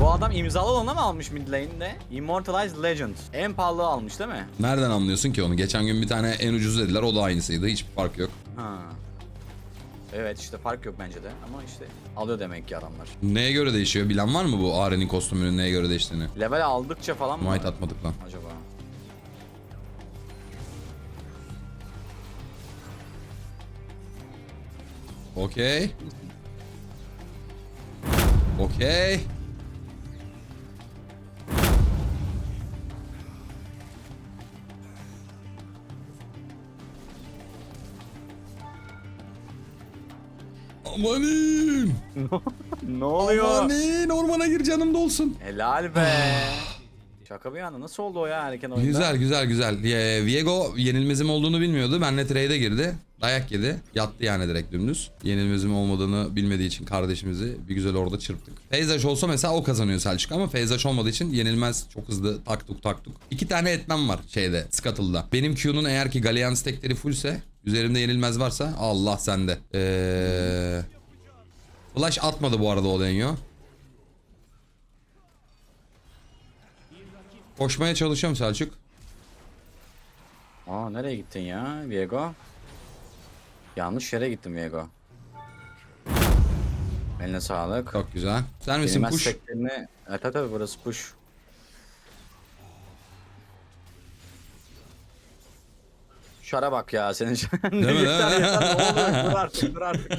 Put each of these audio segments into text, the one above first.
Bu adam imzalı olanı mı almış mid lane'de? Immortalized Legend. En pahalı almış değil mi? Nereden anlıyorsun ki onu? Geçen gün bir tane en ucuz dediler o da aynısıydı. Hiçbir fark yok. Ha. Evet işte fark yok bence de ama işte alıyor demek ki adamlar. Neye göre değişiyor? Bilen var mı bu Ahri'nin kostümünün neye göre değiştiğini? Level aldıkça falan mı? Might atmadık lan. Acaba. Okey. Okey. Amanin. ne oluyor? Amanin ormana gir canım dolsun. Helal be. Şaka bir yana nasıl oldu o ya erken oyunda? Güzel güzel güzel. Ee, Viego yenilmezim olduğunu bilmiyordu. Benle trade'e girdi. Dayak yedi. Yattı yani direkt dümdüz. Yenilmezim olmadığını bilmediği için kardeşimizi bir güzel orada çırptık. Feyzaş olsa mesela o kazanıyor Selçuk ama Feyzaş olmadığı için yenilmez çok hızlı taktuk taktuk. İki tane etmem var şeyde Scuttle'da. Benim Q'nun eğer ki Galean stekleri fullse üzerimde yenilmez varsa Allah sende. Eee... Flash atmadı bu arada o deniyor. Koşmaya çalışıyorum Selçuk. Aa nereye gittin ya Viego? Yanlış yere gittim Viego. Eline sağlık. Çok güzel. Sen misin Yenilmez push? teklerini... Evet tabii tabii, burası push. Şara bak ya senin Değil mi, değil mi? dur artık dur artık.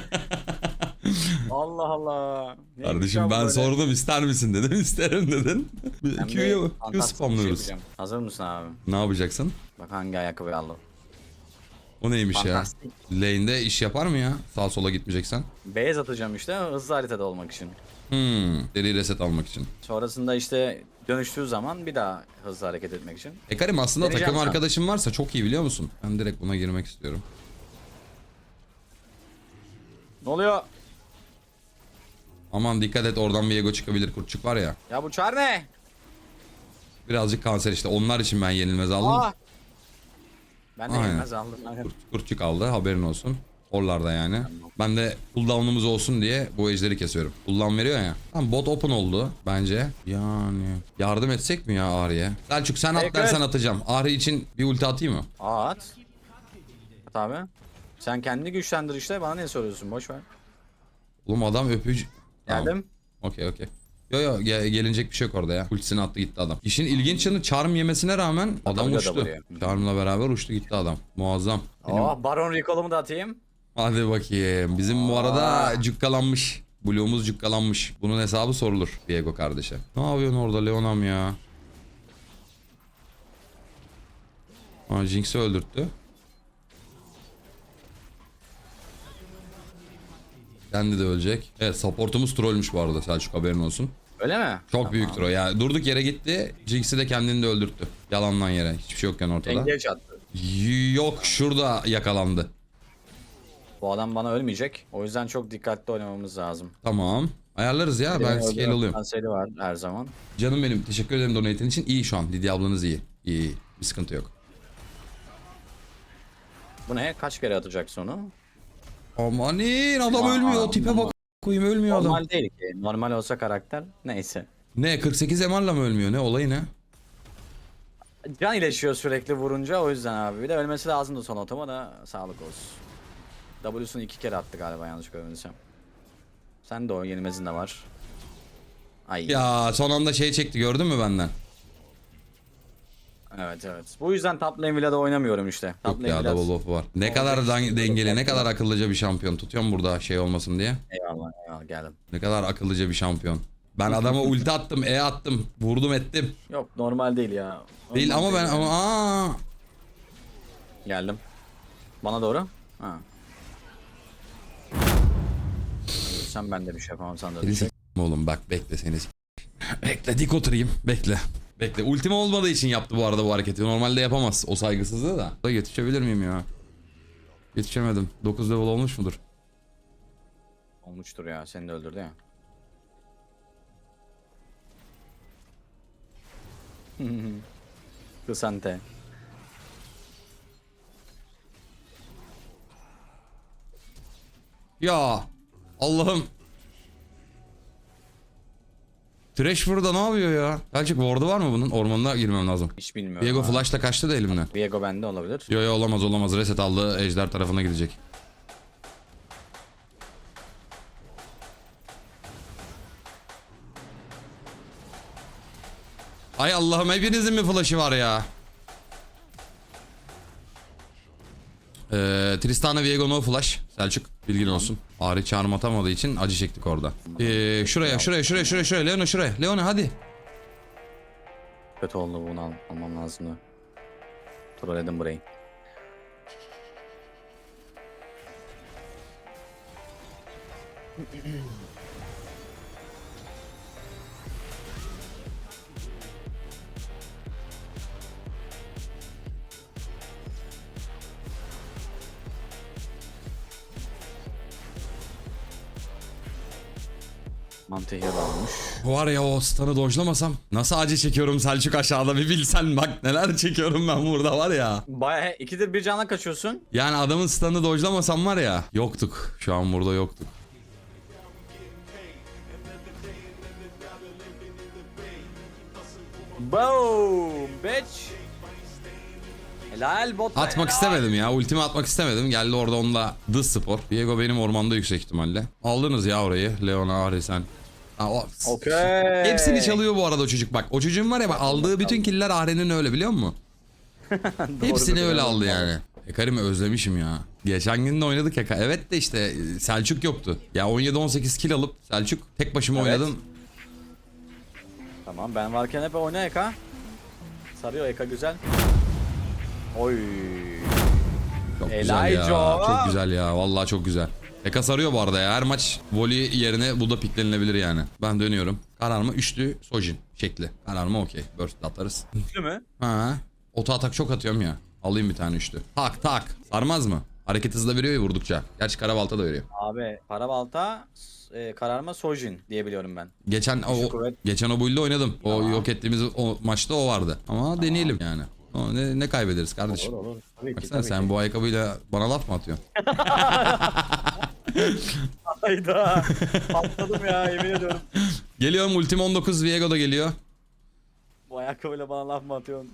Allah Allah. Neymiş Kardeşim ya ben böyle? sordum ister misin dedim isterim dedin. Q'yu Q fantastik bir şey spamlıyoruz. yapacağım. Hazır mısın abi? Ne yapacaksın? Bak hangi ayakkabıyı aldım. O neymiş ya? Fantastik. Lane'de iş yapar mı ya? Sağ sola gitmeyeceksen. Beyaz atacağım işte hızlı haritada olmak için. Hmm, deri reset almak için. Sonrasında işte dönüştüğü zaman bir daha hızlı hareket etmek için. E Karim aslında Deneyeceğim takım şu an. arkadaşım varsa çok iyi biliyor musun? Ben direkt buna girmek istiyorum. Ne oluyor? Aman dikkat et oradan Viego çıkabilir kurtçuk var ya. Ya bu çar ne? Birazcık kanser işte onlar için ben yenilmez aldım. Aa! Ben de Aynen. yenmez aldım. Kurt, kurtçuk aldı haberin olsun. Oralarda yani. Ben de cooldown'umuz olsun diye bu ejderi kesiyorum. Cooldown veriyor ya. Tamam bot open oldu bence. Yani yardım etsek mi ya Ahri'ye? Selçuk sen at dersen atacağım. Ahri için bir ulti atayım mı? Aa, at. At abi. Sen kendini güçlendir işte bana ne soruyorsun boş ver. Oğlum adam öpücü... Tamam. Geldim. Okey okey. Yo yo ge- gelinecek bir şey yok orada ya. Ultisini attı gitti adam. İşin ilginç yanı charm yemesine rağmen adam da uçtu. vuruyor. Charm'la beraber uçtu gitti adam. Muazzam. Oh Baron Recall'ımı da atayım. Hadi bakayım. Bizim bu arada cukkalanmış. Blue'umuz cukkalanmış. Bunun hesabı sorulur Diego kardeşe. Ne yapıyorsun orada Leonam ya? Ha Jinx'i öldürttü. Kendi de ölecek. Evet supportumuz trollmüş bu arada Selçuk haberin olsun. Öyle mi? Çok büyüktür o ya. Durduk yere gitti. Jinx'i de kendini de öldürttü. Yalandan yere. Hiçbir şey yokken ortada. Engage attı. Yok şurada yakalandı. Bu adam bana ölmeyecek. O yüzden çok dikkatli oynamamız lazım. Tamam. Ayarlarız ya. Ben Benim scale öldürme alıyorum. potansiyeli var her zaman. Canım benim teşekkür ederim donate'in için. İyi şu an. Lidya ablanız iyi. İyi iyi. Bir sıkıntı yok. Bu ne? Kaç kere atacak sonu? Amanin adam Aa, ölmüyor. O tipe bak koyayım ölmüyor adam. Normal değil ki. Normal olsa karakter. Neyse. Ne 48 MR'la mı ölmüyor? Ne olayı ne? Can iyileşiyor sürekli vurunca o yüzden abi. Bir de ölmesi lazımdı son otoma da sağlık olsun. W'sunu iki kere attı galiba yanlış görmediysem. Sen de o yenilmezin de var. Ay. Ya son anda şey çekti gördün mü benden? Evet evet. Bu yüzden top lane Villa'da oynamıyorum işte. Top Yok lane ya Villa- double off var. Ne kadar dan- dengeli, ne kadar akıllıca bir şampiyon. Tutuyorum burada şey olmasın diye. Eyvallah eyvallah geldim. Ne kadar akıllıca bir şampiyon. Ben adama ulti attım, E attım, vurdum ettim. Yok normal değil ya. Değil Normal ama ben ama aa Geldim. Bana doğru. Ha. Sen ben de bir şey yapamam sen de Seni şey. oğlum bak bekle seni. Bekle dik oturayım bekle. Bekle ultime olmadığı için yaptı bu arada bu hareketi. Normalde yapamaz o saygısızlığı da. Da yetişebilir miyim ya? Yetişemedim. 9 level olmuş mudur? Olmuştur ya seni de öldürdü ya. Kısante. Ya Allah'ım. Thresh burada ne yapıyor ya? Selçuk ward'u var mı bunun? Ormanına girmem lazım. Hiç bilmiyorum. Viego ha. flash'la kaçtı da elimden. Viego bende olabilir. Yo yo olamaz olamaz. Reset aldı. Ejder tarafına gidecek. Ay Allah'ım hepinizin mi flash'ı var ya? Ee, Tristana Viego no flash. Selçuk bilgin olsun. Ari çağrım atamadığı için acı çektik orada. Ee, şuraya şuraya şuraya şuraya şuraya Leona şuraya. Leona hadi. Kötü oldu bunu al almam lazımdı. Trolledim burayı. Mantihir olmuş. Var ya o stun'ı dojlamasam nasıl acı çekiyorum Selçuk aşağıda bir bilsen bak neler çekiyorum ben burada var ya. Baya ikidir bir canla kaçıyorsun. Yani adamın stun'ı dojlamasam var ya yoktuk. Şu an burada yoktuk. Boom bitch. Helal bot. Atmak helal. istemedim ya. Ultimi atmak istemedim. Geldi orada onunla The Spor. Diego benim ormanda yüksek ihtimalle. Aldınız ya orayı. Leona, Ari sen. Ha, o... Okey. Hepsini çalıyor bu arada o çocuk bak. O çocuğun var ya bak aldığı bütün killer Ari'nin öyle biliyor musun? Hepsini öyle aldı yani. Hekarimi özlemişim ya. Geçen gün de oynadık Heka. Evet de işte Selçuk yoktu. Ya 17-18 kill alıp Selçuk tek başıma Evet. oynadım. Tamam ben varken hep oyna Eka. Sarıyor Eka güzel. Oy. Çok güzel ya. Çok güzel ya. Vallahi çok güzel. Eka sarıyor bu arada ya. Her maç volley yerine bu da piklenilebilir yani. Ben dönüyorum. Kararma üçlü Sojin şekli. Kararma okey. Burst atarız. Üçlü mü? Ha. Oto atak çok atıyorum ya. Alayım bir tane üçlü. Tak tak. Sarmaz mı? Hareket hızı da veriyor ya vurdukça. Gerçi karabalta da veriyor. Abi parabalta e, kararma Sojin diye biliyorum ben. Geçen o kuvvet. geçen o build'de oynadım. O Tamam. yok ettiğimiz o maçta o vardı. Ama deneyelim yani. O ne, ne kaybederiz kardeşim? Olur olur. Tabii ki Baksana tabii sen ki. bu ayakkabıyla bana laf mı atıyorsun? Hayda. Patladım ya yemin ediyorum. Geliyorum ultim 19 Viego da geliyor. Bu ayakkabıyla bana laf mı atıyorsun?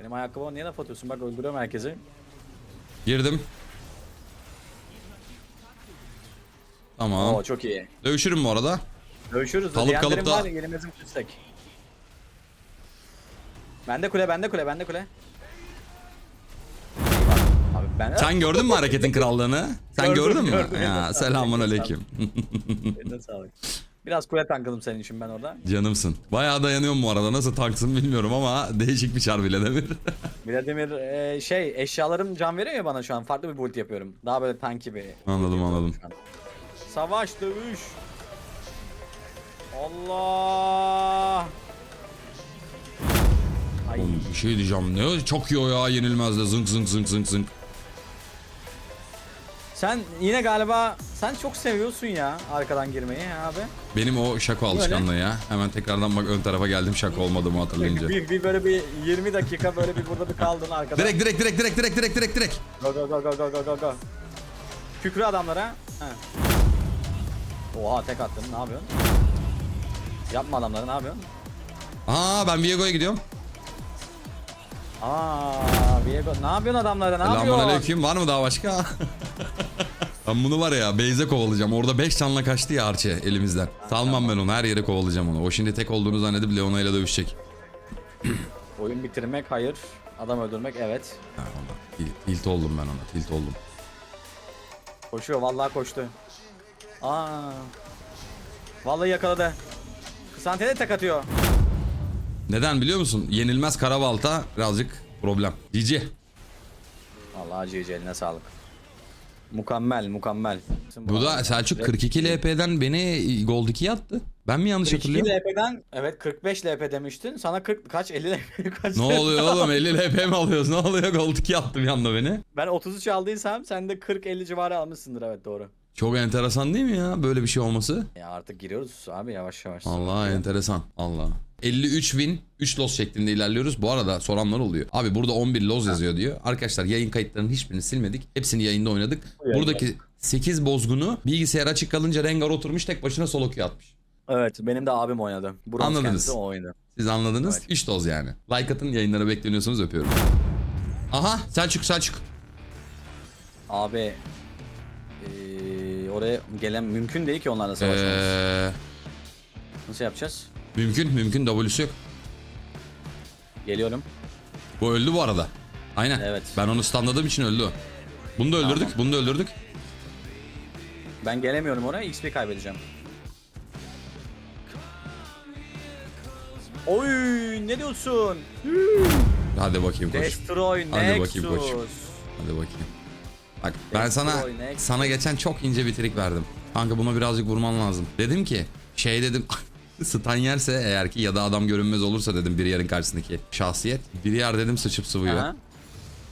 Benim ayakkabıma niye laf atıyorsun? Bak öldürüyorum herkesi. Girdim. Tamam. Oo çok iyi. Dövüşürüm bu arada. Dövüşürüz. Kalıp Diğerlerim kalıp da- var yerimizin küstek. Bende kule, bende kule, bende kule. Ben Sen gördün mü hareketin krallığını? Sen Gördüm, gördün mü? gördüm. Ya selamun aleyküm. Eline sağlık. Biraz kule tankladım senin için ben orada. Canımsın. Bayağı dayanıyorum bu arada. Nasıl tanksın bilmiyorum ama değişik bir çar bile demir. Vladimir e, şey eşyalarım can veriyor ya bana şu an. Farklı bir build yapıyorum. Daha böyle tank gibi. Anladım, anladım. Savaş dövüş. Allah. Ay. Oğlum bir şey diyeceğim. Ne çok iyi o ya yenilmez de zınk zınk zınk zınk zınk. Sen yine galiba sen çok seviyorsun ya arkadan girmeyi abi. Benim o şako alışkanlığı ya. Hemen tekrardan bak ön tarafa geldim şaka olmadığımı hatırlayınca. Bir, bir böyle bir 20 dakika böyle bir burada bir kaldın arkada. Direkt direkt direkt direkt direkt direkt direkt direkt. Go go go go go go go go. Kükrü adamlara. He. Oha tek attın ne yapıyorsun? Yapma adamları ne yapıyorsun? Aa ben Viego'ya gidiyorum. Aa Viego ne yapıyorsun adamlara ne Selamun yapıyorsun? aleyküm. Var mı daha başka? ben bunu var ya Beyze kovalayacağım. Orada 5 canla kaçtı ya Arçe elimizden. Salmam ben onu. Her yere kovalayacağım onu. O şimdi tek olduğunu zannedip Leona ile dövüşecek. Oyun bitirmek hayır. Adam öldürmek evet. Ha, ona. Tilt, tilt oldum ben ona. Tilt oldum. Koşuyor vallahi koştu. Aa. Vallahi yakaladı. Kısantene tek atıyor. Neden biliyor musun? Yenilmez karabalta birazcık problem. Cici. Allah cici eline sağlık. Mükemmel mükemmel. Bu da Selçuk 42 LP'den beni Gold 2'ye attı. Ben mi yanlış 42 hatırlıyorum? LP'den evet 45 LP demiştin. Sana 40 kaç 50 LP kaç Ne oluyor oğlum 50 LP mi alıyoruz? Ne oluyor? Gold 2 attı bir anda beni. Ben 33 aldıysam sen de 40-50 civarı almışsındır evet doğru. Çok enteresan değil mi ya böyle bir şey olması? Ya artık giriyoruz abi yavaş yavaş. Allah enteresan. Allah. 53 win 3 loss şeklinde ilerliyoruz. Bu arada soranlar oluyor. Abi burada 11 loss yazıyor diyor. Arkadaşlar yayın kayıtlarının hiçbirini silmedik. Hepsini yayında oynadık. Buradaki 8 bozgunu bilgisayar açık kalınca Rengar oturmuş tek başına solo queue atmış. Evet benim de abim oynadı. Bronz Anladınız. o oynadı. Siz anladınız. Evet. İş doz yani. Like atın yayınlara bekleniyorsunuz öpüyorum. Aha Selçuk Selçuk. Abi eee, oraya gelen mümkün değil ki onlarla savaşmamız. Ee, Nasıl yapacağız? Mümkün mümkün W'su yok. Geliyorum. Bu öldü bu arada. Aynen. Evet. Ben onu standladığım için öldü o. Bunu da öldürdük. Tamam. Bunu da öldürdük. Ben gelemiyorum oraya. XP kaybedeceğim. Oy ne diyorsun? Hadi bakayım koç. Destroy Hadi Nexus. bakayım koç. Hadi bakayım. Bak ben sana Destroy Nexus. sana geçen çok ince bir trik verdim. Kanka buna birazcık vurman lazım. Dedim ki şey dedim stun yerse eğer ki ya da adam görünmez olursa dedim bir yarın karşısındaki şahsiyet. Bir yer dedim sıçıp sıvıyor. Aha.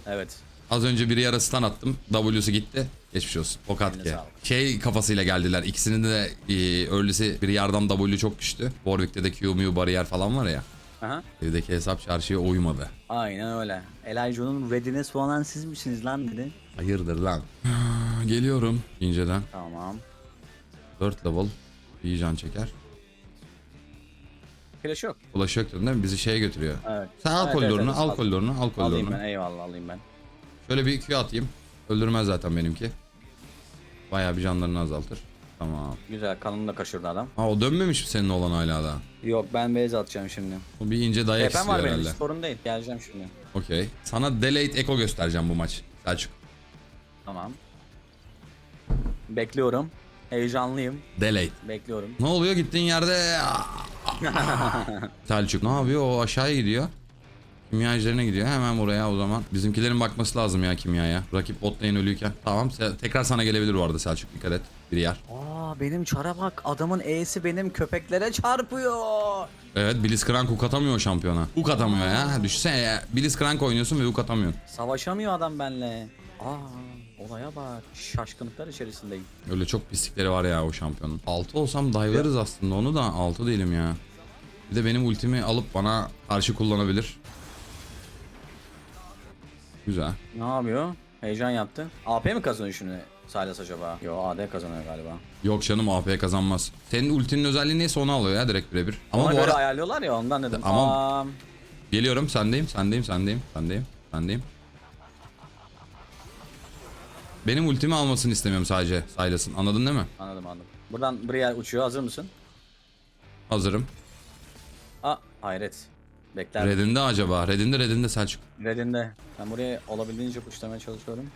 Evet. Az önce bir yara stun attım. W'su gitti. Geçmiş olsun. O kat Eline ki. sağlık. Şey kafasıyla geldiler. İkisinin de e, early'si bir yardan W çok güçlü. Warwick'te de Q, Mu, bariyer falan var ya. Aha. Evdeki hesap çarşıya uymadı. Aynen öyle. Elijah'ın readiness falan siz misiniz lan dedi. Hayırdır lan? Geliyorum inceden. Tamam. 4 level. İyi can çeker. Flash yok. Flash yok değil mi? Bizi şeye götürüyor. Evet. Sen al Evet, koridorunu, evet, evet. al koridorunu, al Alayım koridorunu. ben eyvallah alayım ben. Şöyle bir Q atayım. Öldürmez zaten benimki. Bayağı bir canlarını azaltır. Tamam. Güzel kanını da kaşırdı adam. Ha o dönmemiş mi senin olan hala da? Yok ben base atacağım şimdi. O bir ince dayak Tepem istiyor var benim herhalde. sorun değil. Geleceğim şimdi. Okey. Sana delayed echo göstereceğim bu maç. Selçuk. Tamam. Bekliyorum. Heyecanlıyım. Delayed. Bekliyorum. Ne oluyor gittiğin yerde? Selçuk ne yapıyor? O aşağıya gidiyor. Kimya ejderine gidiyor. Hemen buraya o zaman. Bizimkilerin bakması lazım ya kimyaya. Rakip bot lane ölüyken. Tamam. Tekrar sana gelebilir bu arada Selçuk. Dikkat et. Bir yer. Aa benim çara bak. Adamın E'si benim köpeklere çarpıyor. Evet Blitzcrank hook atamıyor o şampiyona. Hook atamıyor ya. Düşünsene ya. Blitzcrank oynuyorsun ve hook atamıyorsun. Savaşamıyor adam benle. Aa olaya bak. Şaşkınlıklar içerisindeyim. Öyle çok pislikleri var ya o şampiyonun. 6 olsam dive'larız aslında onu da 6 değilim ya. Bir de benim ultimi alıp bana karşı kullanabilir. Güzel. Ne yapıyor? Heyecan yaptı. AP mi kazanıyor şimdi Silas acaba? Yo AD kazanıyor galiba. Yok canım AP kazanmaz. Senin ultinin özelliği neyse onu alıyor ya direkt birebir. Ama Ona bu göre ara ayarlıyorlar ya ondan dedim. Ama- Aa, geliyorum sendeyim sendeyim sendeyim sendeyim sendeyim. Benim ultimi almasını istemiyorum sadece Silas'ın anladın değil mi? anladım anladım. Buradan Brielle uçuyor. Hazır mısın? Hazırım. Hayret. Bekler. Red'inde acaba? Red'inde Red'inde Selçuk. Red'inde. Ben buraya olabildiğince kuşlamaya çalışıyorum.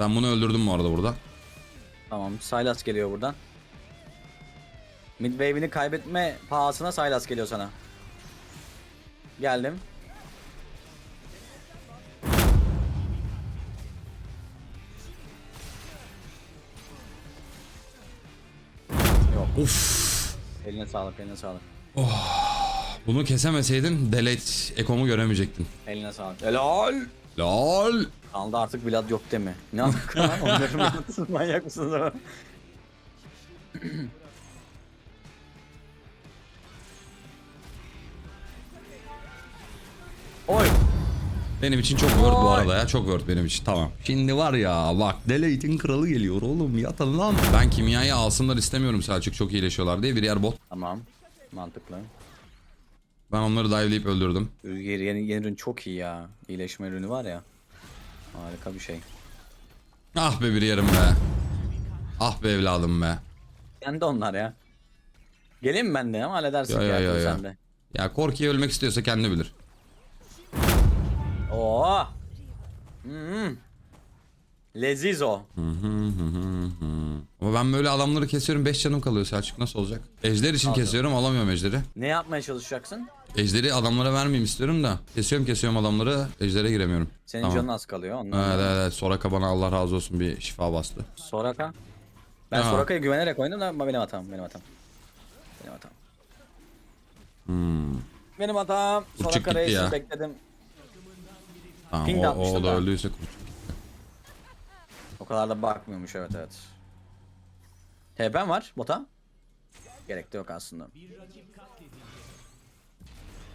Ben bunu öldürdüm bu arada burada. Tamam. Silas geliyor buradan. Mid wave'ini kaybetme pahasına Silas geliyor sana. Geldim. Yok. Uf. Eline sağlık, eline sağlık. Bunu kesemeseydin delete ekomu göremeyecektin. Eline sağlık. Helal. Lol. Kaldı artık Vlad yok deme. Ne alaka lan? Onları mı yaptın? Manyak mısınız Benim için çok word bu arada ya. Çok word benim için. Tamam. Şimdi var ya bak delete'in kralı geliyor oğlum. Yatın lan. Ben kimyayı alsınlar istemiyorum Selçuk. Çok iyileşiyorlar diye. Bir yer bot. Tamam. Mantıklı. Ben onları dive'layıp öldürdüm. Ürgeri yeni, yeni ürün çok iyi ya. İyileşme ürünü var ya. Harika bir şey. Ah be bir yerim be. Ah be evladım be. Sen de onlar ya. Geleyim mi ben de ama halledersin Ya, ya, ya, ya. sen de. Ya Korki'ye ölmek istiyorsa kendi bilir. Oo. Hmm. Leziz o. Ama ben böyle adamları kesiyorum 5 canım kalıyor Selçuk nasıl olacak? Ejder için kesiyorum alamıyorum ejderi. Ne yapmaya çalışacaksın? Ejderi adamlara vermeyeyim istiyorum da. Kesiyorum kesiyorum adamları ejder'e giremiyorum. Senin Tamam. canın az kalıyor. Ondan Evet evet evet Soraka bana Allah razı olsun bir şifa bastı. Soraka. Ben Ha. Soraka'ya güvenerek oynadım da ama benim hatam. Benim hatam. Benim hatam. Benim hatam. Soraka gitti Reis'i bekledim. Tamam Ping o, atmıştım o da ben. öldüyse. O kadar da bakmıyormuş evet evet. TP'm var bota. Gerek de yok aslında.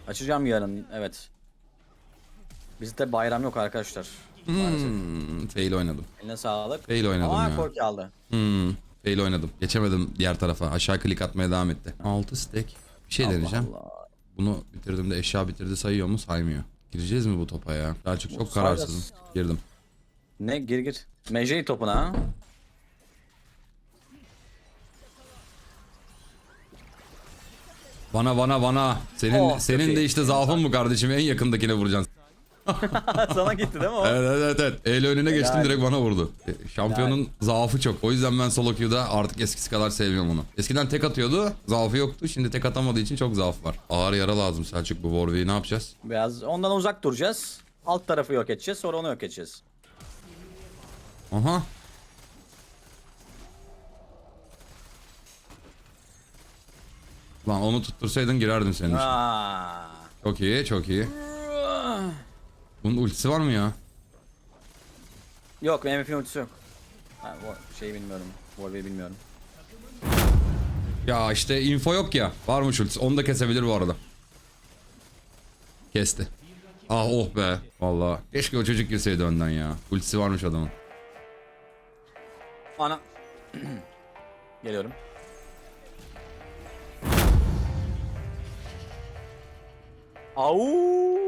Açacağım yarın evet. Bizde bayram yok arkadaşlar. Maalesef. Hmm, fail oynadım. Eline sağlık. Fail oynadım Aa ya. korki aldı. Hmm. Fail oynadım. Geçemedim diğer tarafa. Aşağı klik atmaya devam etti. 6 stack. Bir şey Allah deneyeceğim. Allah. Bunu bitirdiğimde eşya bitirdi sayıyor mu? Saymıyor. Gireceğiz mi bu topa ya? Daha çok çok kararsızım. Girdim. Ne gir gir. Mecey topuna ha. Bana bana bana. Senin Oh, senin çok de iyi. işte zaafın bu kardeşim. En yakındakine vuracaksın. Sana gitti değil mi o? Evet evet evet. El önüne geçtim Helal. direkt bana vurdu. E, Şampiyonun zaafı çok. O yüzden ben solo queue'da artık eskisi kadar sevmiyorum onu. Eskiden tek atıyordu. Zaafı yoktu. Şimdi tek atamadığı için çok zaaf var. Ağır yara lazım Selçuk bu Warwick'i ne yapacağız? Biraz ondan uzak duracağız. Alt tarafı yok edeceğiz sonra onu yok edeceğiz. Aha. Lan onu tuttursaydın girerdim senin için. Aa. Çok iyi çok iyi. Bunun ultisi var mı ya? Yok MVP'nin ultisi yok. Ha, bu şeyi bilmiyorum. Warwick'i bilmiyorum. Ya işte info yok ya. Varmış ultisi. Onu da kesebilir bu arada. Kesti. Ah oh be. Vallahi keşke o çocuk girseydi önden ya. Ultisi varmış adamın. Ana. Geliyorum. Au.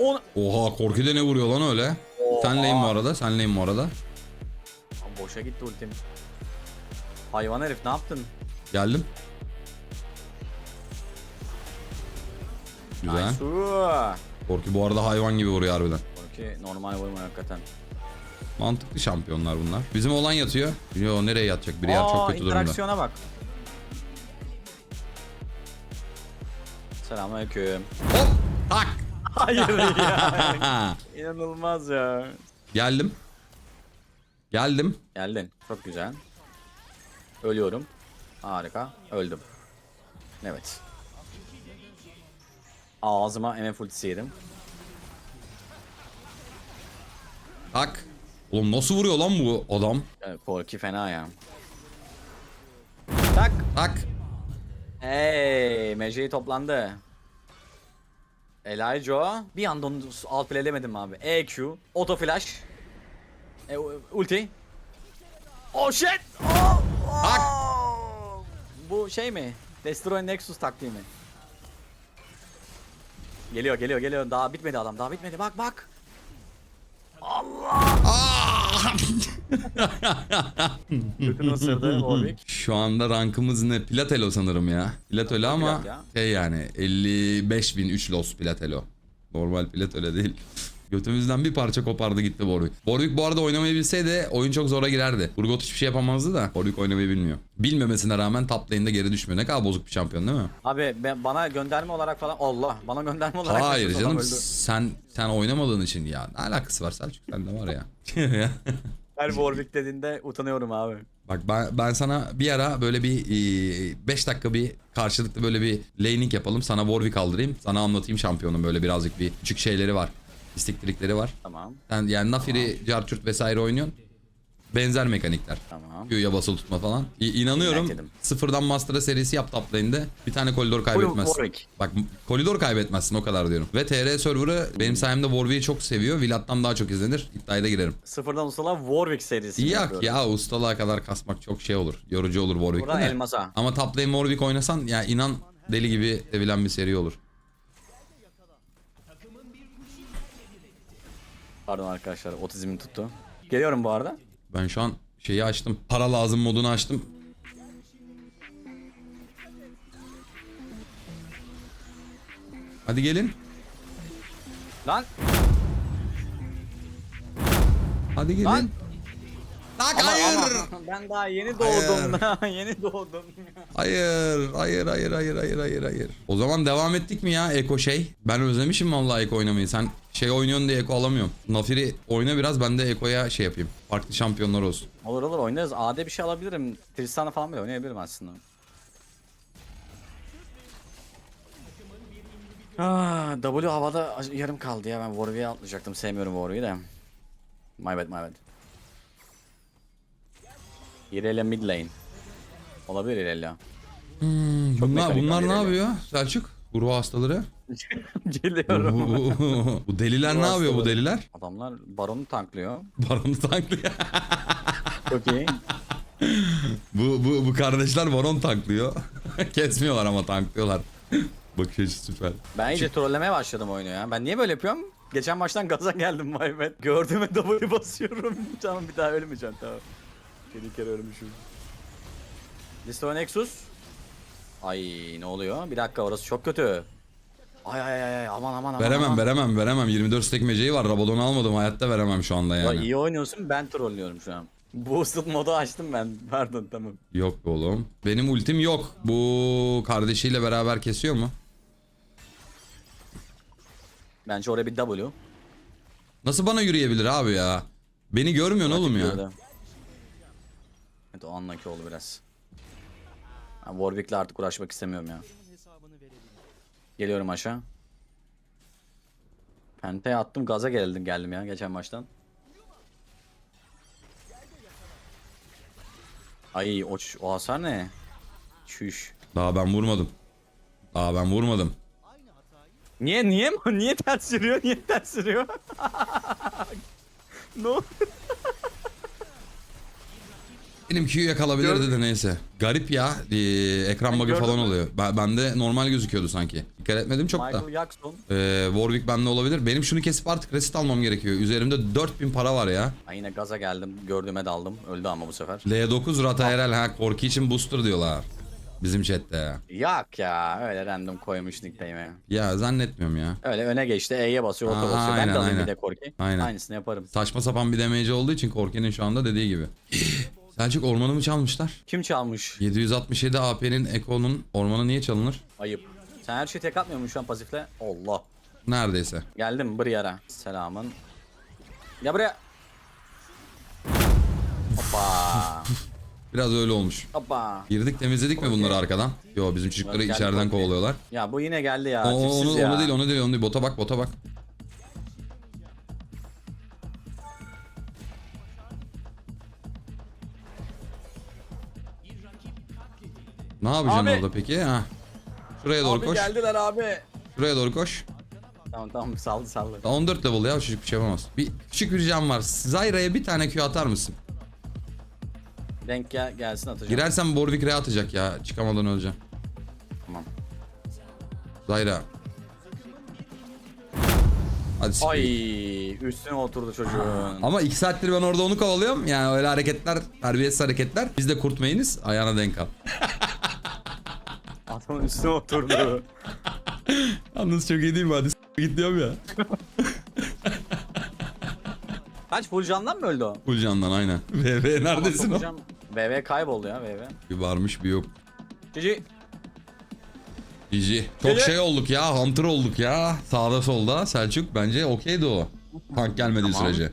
On. Oha Korku'da ne vuruyor lan öyle? Oha. Senleyim bu arada. Senleyim bu arada. Aa, Boşa gitti ultim. Hayvan herif ne yaptın? Geldim. Güzel. Nice. Korku bu arada hayvan gibi vuruyor harbiden. Okey normal vurma hakikaten. Mantıklı şampiyonlar bunlar. Bizim olan yatıyor. Yo nereye yatacak? Biri yer çok kötü durumda. interaksiyona bak. Selamünaleyküm. Hop! Tak! Hayır ya. İnanılmaz ya. Geldim. Geldim. Geldin. Çok güzel. Ölüyorum. Harika. Öldüm. Evet. Ağzıma MF ultisi yedim. Tak. Oğlum nasıl vuruyor lan bu adam? Yani Korki fena ya. Tak. Tak. Hey, Mece'yi toplandı. Elijah. Bir anda onu alt play edemedim abi. EQ, auto flash. E, ulti. Oh shit. Oh, oh. Bu şey mi? Destroy Nexus taktiği mi? Geliyor geliyor geliyor. Daha bitmedi adam. Daha bitmedi. Bak bak. Warwick. Şu anda rankımız ne? Platelo sanırım ya. Platelo ama Plat ya. şey yani 55 bin 3 los Platelo. Normal Platelo değil. Götümüzden bir parça kopardı gitti Warwick. Warwick bu arada oynamayı bilseydi oyun çok zora girerdi. Urgot hiçbir şey yapamazdı da Warwick oynamayı bilmiyor. Bilmemesine rağmen top lane'de geri düşmüyor. Ne kadar bozuk bir şampiyon değil mi? Abi ben, bana gönderme olarak falan Allah bana gönderme olarak Hayır canım öldü. sen sen oynamadığın için ya. Ne alakası var Selçuk sende var ya. Her Warwick dediğinde utanıyorum abi. Bak ben, ben sana bir ara böyle bir 5 dakika bir karşılıklı böyle bir laning yapalım. Sana Warwick aldırayım. Sana anlatayım şampiyonun böyle birazcık bir küçük şeyleri var. İstiklikleri var. Tamam. Sen yani Nafiri, Carchurt vesaire oynuyorsun. Benzer mekanikler. Tamam. Q'ya basılı tutma falan. İ- inanıyorum Dinletelim. sıfırdan Master'a serisi yap top lane'de. Bir tane koridor kaybetmezsin. Warwick. Bak koridor kaybetmezsin o kadar diyorum. Ve TR server'ı benim sayemde Warwick'i çok seviyor. Vilat'tan daha çok izlenir. İddiaya da girerim. Sıfırdan ustalar Warwick serisi. Yak ya ustalığa kadar kasmak çok şey olur. Yorucu olur Warwick'te Buradan de. elmasa. Ama top lane Warwick oynasan ya inan deli gibi sevilen bir seri olur. Pardon arkadaşlar otizmin tuttu. Geliyorum bu arada. Ben şu an şeyi açtım. Para lazım modunu açtım. Hadi gelin. Lan. Hadi gelin. Lan. Ama- hayır. ben daha yeni doğdum. yeni doğdum. Hayır, hayır, hayır, hayır, hayır, hayır, hayır. O zaman devam ettik mi ya Eko şey? Ben özlemişim vallahi Eko oynamayı. Sen şey oynuyorsun diye Eko alamıyorum. Nafiri oyna biraz ben de Eko'ya şey yapayım. Farklı şampiyonlar olsun. olur olur oynarız. AD bir şey alabilirim. Tristan'a falan bile oynayabilirim aslında. Ah, W havada yarım kaldı ya. Ben Warwick'e atlayacaktım. Sevmiyorum Warwick'i de. My bad, my bad. Irelia mid lane. Olabilir Irelia. bunlar mekanik bunlar ne yapıyor Selçuk? Ruh hastaları. Geliyorum. bu deliler ne yapıyor bu deliler? Adamlar baronu tanklıyor. Baronu tanklıyor. Çok iyi. Bu, bu, bu kardeşler baron tanklıyor. Kesmiyorlar ama tanklıyorlar. Bakış açısı süper. Ben iyice trollemeye başladım oyunu ya. Ben niye böyle yapıyorum? Geçen maçtan gaza geldim vay be. Gördüğüme W basıyorum. tamam bir daha ölmeyeceğim tamam. Bir kere ölmüşüm. Listo Nexus. Ay ne oluyor? Bir dakika orası çok kötü. Ay ay ay ay aman aman aman. Veremem aman. veremem veremem. 24 stack meceyi var. Rabadon'u almadım. Hayatta veremem şu anda Ya yani. iyi oynuyorsun ben trollüyorum şu an. Boosted modu açtım ben. Pardon tamam. Yok be oğlum. Benim ultim yok. Bu kardeşiyle beraber kesiyor mu? Bence oraya bir W. Nasıl bana yürüyebilir abi ya? Beni görmüyorsun oğlum ya. Evet o anlaki oldu biraz. Ben Warwick'le artık uğraşmak istemiyorum ya. Geliyorum aşağı. Pente'ye attım gaza geldim geldim ya geçen maçtan. Ay o, o hasar ne? Çüş. Daha ben vurmadım. Daha ben vurmadım. Niye niye niye ters yürüyor? Niye ters yürüyor? ne oldu? Benim Q'yu yakalabilirdi Gördüm. de neyse. Garip ya. Ee, ekran Ben bug'ı falan mü? oluyor. Ben, bende normal gözüküyordu sanki. Dikkat etmedim çok da. Michael Jackson. Ee, Warwick bende olabilir. Benim şunu kesip artık resit almam gerekiyor. Üzerimde 4000 para var ya. Ay yine gaza geldim. Gördüğüme daldım. Öldü ama bu sefer. L9 Rata Erel ha korki için booster diyorlar. Bizim chatte ya. Yok ya öyle random koymuş nickname'e. Ya zannetmiyorum ya. Öyle öne geçti E'ye basıyor oto basıyor. ben aynen, de alayım bir de Korki. Aynen. Aynısını yaparım. Saçma sapan bir demeci olduğu için Korki'nin şu anda dediği gibi. Selçuk ormanımı çalmışlar. Kim çalmış? 767 AP'nin Eko'nun ormanı niye çalınır? Ayıp. Sen her şeyi tek atmıyor musun şu an pasifle? Allah. Neredeyse. Geldim Briar'a. Selamın. Ya buraya. Hoppa. Biraz öyle olmuş. Hoppa. Girdik temizledik mi bunları arkadan? Yo bizim çocukları Geldi içeriden kovalıyorlar. Ya bu yine geldi ya. O, o- tipsiz onu, ya. onu değil onu değil onu değil. Bota bak bota bak. Ne yapacaksın Abi. orada peki? Ha. Şuraya doğru Abi koş. geldiler abi. Şuraya doğru koş. Tamam tamam saldı saldı. Daha 14 level ya çocuk bir şey yapamaz. Bir küçük bir ricam var. Zyra'ya bir tane Q atar mısın? Denk gel gelsin atacağım. Girersem Warwick Re atacak ya. Çıkamadan öleceğim. Tamam. Zyra. Hadi. Ay üstüne oturdu çocuğun. Ama iki saattir ben orada onu kovalıyorum. Yani öyle hareketler, terbiyesiz hareketler. Biz de kurtmayınız. Ayağına denk al. Adamın üstüne oturdu. Yalnız çok iyi değil mi? Hadi s- git diyorum ya. Kaç full candan mı öldü o? Full candan aynen. VV neredesin o? Hocam VV kayboldu ya VV. Bir varmış bir yok. Cici. GG. Çok Gece- şey olduk ya. Hunter olduk ya. Sağda solda. Selçuk bence okeydi o. Tank gelmediği Tamam. sürece.